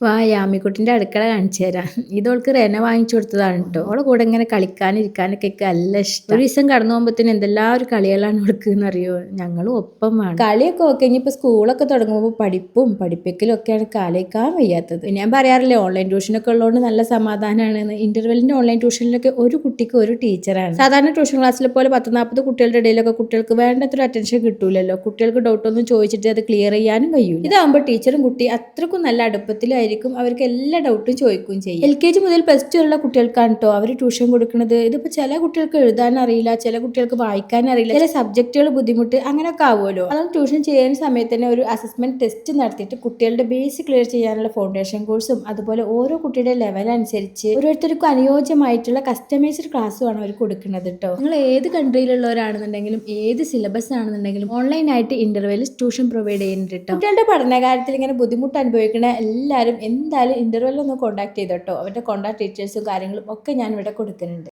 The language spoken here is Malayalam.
വാ യാമിക്കുട്ടിന്റെ അടുക്കള കാണിച്ചു തരാം. ഇതോൾക്ക് റെന വാങ്ങിച്ചു കൊടുത്തതാണ് കേട്ടോ അവളെ കൂടെ ഇങ്ങനെ കളിക്കാനിരിക്കാനൊക്കെ നല്ല ഇഷ്ടം. ഒരു ദിവസം കടന്നു പോകുമ്പോഴത്തേന് എന്തെല്ലാം ഒരു കളികളാണ് അവൾക്ക് എന്നറിയോ ഞങ്ങളും ഒപ്പം വേണം. കളിയൊക്കെ ഓക്കെ ഇനിയിപ്പോൾ സ്കൂളൊക്കെ തുടങ്ങുമ്പോൾ പഠിപ്പും പഠിപ്പിക്കലും ഒക്കെയാണ് കാലേക്കാൻ വയ്യാത്തത്. ഞാൻ പറയാറില്ലേ ഓൺലൈൻ ട്യൂഷനൊക്കെ ഉള്ളതുകൊണ്ട് നല്ല സമാധാനമാണ് ഇന്റർവെല്ലിന്റെ ഓൺലൈൻ ട്യൂഷനിലൊക്കെ ഒരു കുട്ടിക്ക് ഒരു ടീച്ചറാണ്. സാധാരണ ട്യൂഷൻ ക്ലാസ്സിലെ പോലെ പത്ത് നാൽപ്പത് കുട്ടികളുടെ ഇടയിലൊക്കെ കുട്ടികൾക്ക് വേണ്ടത്ര അറ്റൻഷൻ കിട്ടൂലല്ലോ. കുട്ടികൾക്ക് ഡൗട്ടൊന്നും ചോദിച്ചിട്ട് അത് ക്ലിയർ ചെയ്യാനും കഴിയും ഇതാകുമ്പോൾ ടീച്ചറും കുട്ടി അത്രക്കും നല്ല അടുപ്പത്തിലായിരിക്കും അവർക്ക് എല്ലാ ഡൗട്ടും ചോദിക്കുകയും ചെയ്യും. എൽ കെ ജി മുതൽ പ്ലസ് ടു ഉള്ള കുട്ടികൾക്കാണ് കേട്ടോ അവർ ട്യൂഷൻ കൊടുക്കുന്നത്. ഇതിപ്പോൾ ചില കുട്ടികൾക്ക് എഴുതാൻ അറിയില്ല ചില കുട്ടികൾക്ക് വായിക്കാൻ അറിയില്ല ചില സബ്ജക്റ്റുകൾ ബുദ്ധിമുട്ട് അങ്ങനെയൊക്കെ ആവുമല്ലോ. അതാണ് ട്യൂഷൻ ചെയ്യുന്ന സമയത്ത് തന്നെ ഒരു അസസ്മെന്റ് ടെസ്റ്റ് നടത്തിയിട്ട് കുട്ടികളുടെ ബേസ് ക്ലിയർ ചെയ്യാനുള്ള ഫൗണ്ടേഷൻ കോഴ്സും അതുപോലെ ഓരോ കുട്ടിയുടെ ലെവൽ അനുസരിച്ച് ഓരോരുത്തർക്കും അനുയോജ്യമായിട്ടുള്ള കസ്റ്റമൈസ്ഡ് ക്ലാസ്സുമാണ് അവർ കൊടുക്കുന്നത് കേട്ടോ നിങ്ങൾ ഏത് കൺട്രിയിലുള്ളവരാണെന്നുണ്ടെങ്കിലും ഏത് സിലബസ് ആണെന്നുണ്ടെങ്കിലും ഓൺലൈനായിട്ട് ഇന്റർവെൽ ട്യൂഷൻ പ്രൊവൈഡ് ചെയ്യുന്നുണ്ട് കേട്ടോ കുട്ടികളുടെ പഠനകാര്യത്തിൽ ഇങ്ങനെ ബുദ്ധിമുട്ട് അനുഭവിക്കുന്ന എല്ലാവരും എന്തായാലും ഇന്റർവെല്ലൊന്ന് ഒന്ന് കോൺടാക്ട് ചെയ്തോട്ടോ. അവരുടെ കോൺടാക്ട് ഡീറ്റെയിൽസും കാര്യങ്ങളും ഒക്കെ ഞാൻ ഇവിടെ കൊടുക്കുന്നുണ്ട്.